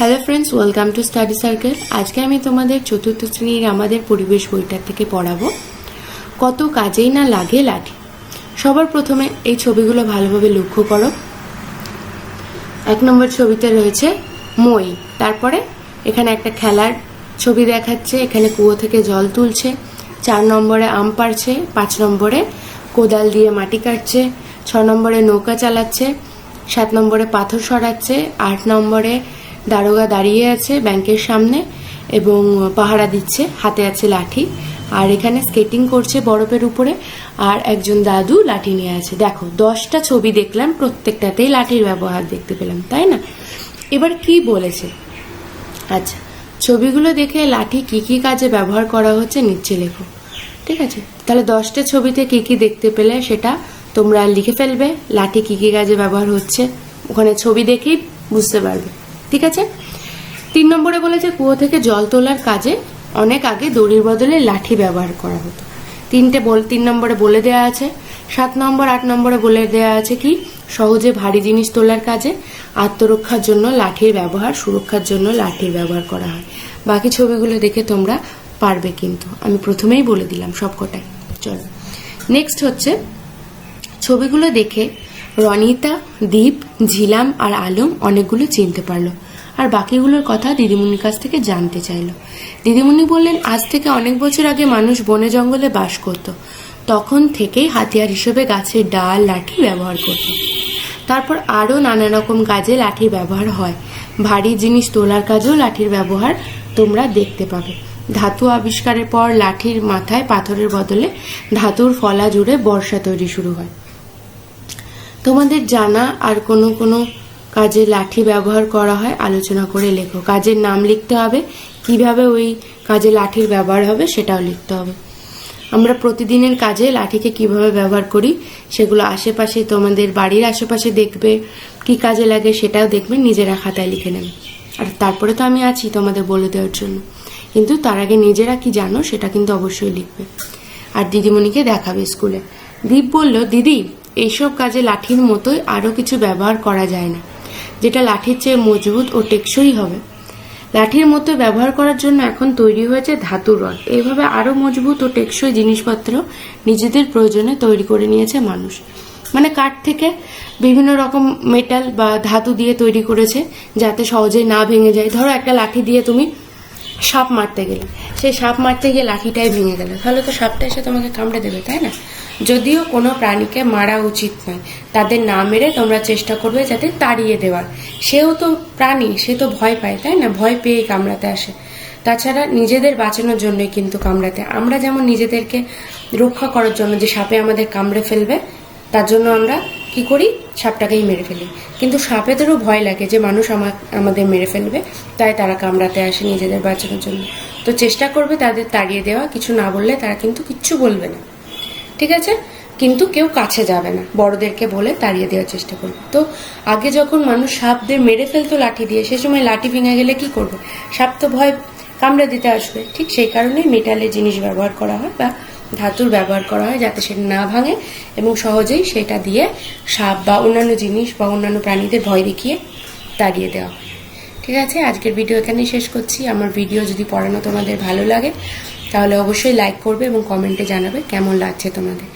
Hello friends welcome to study circle আজকে আমি তোমাদের চতুর্থ শ্রেণির আমাদের পরিবেশ বইটার থেকে পড়াবো। কত কাজেই না লাগে লাঠি? সবার প্রথমে এই ছবিগুলো ভালোভাবে লক্ষ্য করো। এক নম্বর ছবিতে রয়েছে মই। তারপরে এখানে একটা খেলার ছবি দেখাচ্ছে, এখানে কুয়ো থেকে জল তুলছে। চার নম্বরে আম পাড়ছে, পাঁচ নম্বরে কোদাল দিয়ে মাটি কাটছে, ছ নম্বরে নৌকা চালাচ্ছে, সাত নম্বরে পাথর সরাচ্ছে, আট নম্বরে দারোগা দাঁড়িয়ে আছে ব্যাংকের সামনে এবং পাহারা দিচ্ছে, হাতে আছে লাঠি। আর এখানে স্কেটিং করছে বরফের উপরে। আর একজন দাদু লাঠি নিয়ে আছে। দেখো, দশটা ছবি দেখলাম, প্রত্যেকটাতেই লাঠির ব্যবহার দেখতে পেলাম, তাই না? এবার কি বলেছে? আচ্ছা ছবিগুলো দেখে লাঠি কি কি কাজে ব্যবহার করা হচ্ছে নিচ্ছে লেখো। ঠিক আছে? তাহলে দশটা ছবিতে কি কি দেখতে পেলে সেটা তোমরা লিখে ফেলবে, লাঠি কি কি কাজে ব্যবহার হচ্ছে। ওখানে ছবি দেখেই বুঝতে পারবে। ঠিক আছে? তিন নম্বরে বলেছে, কুয়ো থেকে জল তোলার কাজে অনেক আগে দড়ির বদলে লাঠি ব্যবহার করা হতো। তিনটে বল, তিন নম্বরে বলে দেওয়া আছে। সাত নম্বর, আট নম্বরে বলে দেওয়া আছে কি, সহজে ভারী জিনিস তোলার কাজে আত্মরক্ষার জন্য লাঠির ব্যবহার, সুরক্ষার জন্য লাঠির ব্যবহার করা হয়। বাকি ছবিগুলো দেখে তোমরা পারবে কিন্তু। আমি প্রথমেই বলে দিলাম সবকটাই। চলো। নেক্সট হচ্ছে, ছবিগুলো দেখে রনিতা, দীপ, ঝিলাম আর আলম অনেকগুলো চিনতে পারল। আর বাকিগুলোর কথা দিদিমণির কাছ থেকে জানতে চাইলো। দিদিমণি বললেন, আজ থেকে অনেক বছর আগে মানুষ বনে জঙ্গলে বাস করত। তখন থেকেই হাতিয়ার হিসেবে গাছের ডাল, লাঠি ব্যবহার করত। তারপর আরও নানা রকম কাজে লাঠির ব্যবহার হয়। ভারী জিনিস তোলার কাজেও লাঠির ব্যবহার তোমরা দেখতে পাবে। ধাতু আবিষ্কারের পর লাঠির মাথায় পাথরের বদলে ধাতুর ফলা জুড়ে বর্ষা তৈরি শুরু হয়। তোমাদের জানা আর কোনো কোনো কাজে লাঠি ব্যবহার করা হয়, আলোচনা করে লেখো। কাজের নাম লিখতে হবে, কীভাবে ওই কাজে লাঠির ব্যবহার হবে সেটাও লিখতে হবে। আমরা প্রতিদিনের কাজে লাঠিকে কীভাবে ব্যবহার করি, সেগুলো আশেপাশে তোমাদের বাড়ির আশেপাশে দেখবে, কি কাজে লাগে সেটাও দেখবে, নিজেরা খাতায় লিখে নেবে। আর তারপরে তো আমি আছি তোমাদের বলে দেওয়ার জন্য। কিন্তু তার আগে নিজেরা কি জানো, সেটা কিন্তু অবশ্যই লিখবে। আর দিদিমণিকে দেখাবে স্কুলে। দীপ বলল, দিদি এইসব কাজে লাঠির মতোই আরও কিছু ব্যবহার করা যায় না, যেটা লাঠির চেয়ে মজবুত ও টেকসই হবে। লাঠির মতো ব্যবহার করার জন্য এখন তৈরি হয়েছে ধাতু রড। এইভাবে আরও মজবুত ও টেকসই জিনিসপত্র নিজেদের প্রয়োজনে তৈরি করে নিয়েছে মানুষ। মানে কাঠ থেকে বিভিন্ন রকম মেটাল বা ধাতু দিয়ে তৈরি করেছে, যাতে সহজে না ভেঙে যায়। ধরো একটা লাঠি দিয়ে তুমি সাপ মারতে গেলে। সেই সাপ মারতে গিয়ে লাঠিটাই ভেঙে গেল তাহলে তো সাপটা এসে তোমাকে কামড়ে দেবে, তাই না? যদিও কোনো প্রাণীকে মারা উচিত নয়। তাদের না মেরে তোমরা চেষ্টা করবে যাতে তাড়িয়ে দেওয়ার। সেও তো প্রাণী, সে তো ভয় পায়, তাই না? ভয় পেয়ে কামড়াতে আসে। তাছাড়া নিজেদের বাঁচানোর জন্যই কিন্তু কামড়াতে। আমরা যেমন নিজেদেরকে রক্ষা করার জন্য যে সাপে আমাদের কামড়ে ফেলবে, তার জন্য আমরা কি করি? সাপটাকেই মেরে ফেলি। কিন্তু সাপেদেরও ভয় লাগে যে মানুষ আমা- আমাদের মেরে ফেলবে। তাই তারা কামড়াতে আসে নিজেদের বাঁচানোর জন্য। তো চেষ্টা করবে তাদের তাড়িয়ে দেওয়া। কিছু না বললে তারা কিন্তু কিচ্ছু বলবে না। ঠিক আছে? কিন্তু কেউ কাছে যাবে না। বড়দেরকে বলে তাড়িয়ে দেওয়ার চেষ্টা করবে। তো আগে যখন মানুষ সাপদের মেরে ফেলতো লাঠি দিয়ে, সে সময় লাঠি ভেঙে গেলে কি করবে? সাপ তো ভয় কামড়ে দিতে আসবে। ঠিক সেই কারণেই মেটালের জিনিস ব্যবহার করা হয় বা ধাতুর ব্যবহার করা হয় যাতে সেটা না ভাঙে এবং সহজেই সেটা দিয়ে সাপ বা অন্যান্য জিনিস বা অন্যান্য প্রাণীদের ভয় দেখিয়ে তাড়িয়ে দেওয়া হয়। ঠিক আছে? আজকের ভিডিও এখানেই শেষ করছি। আমার ভিডিও যদি পড়ানো তোমাদের ভালো লাগে, তাহলে অবশ্যই লাইক করবে এবং কমেন্টে জানাবে কেমন লাগছে তোমাদের।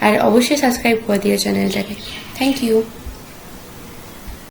আর অবশ্যই সাবস্ক্রাইব করে দিও চ্যানেলটাকে। Thank you.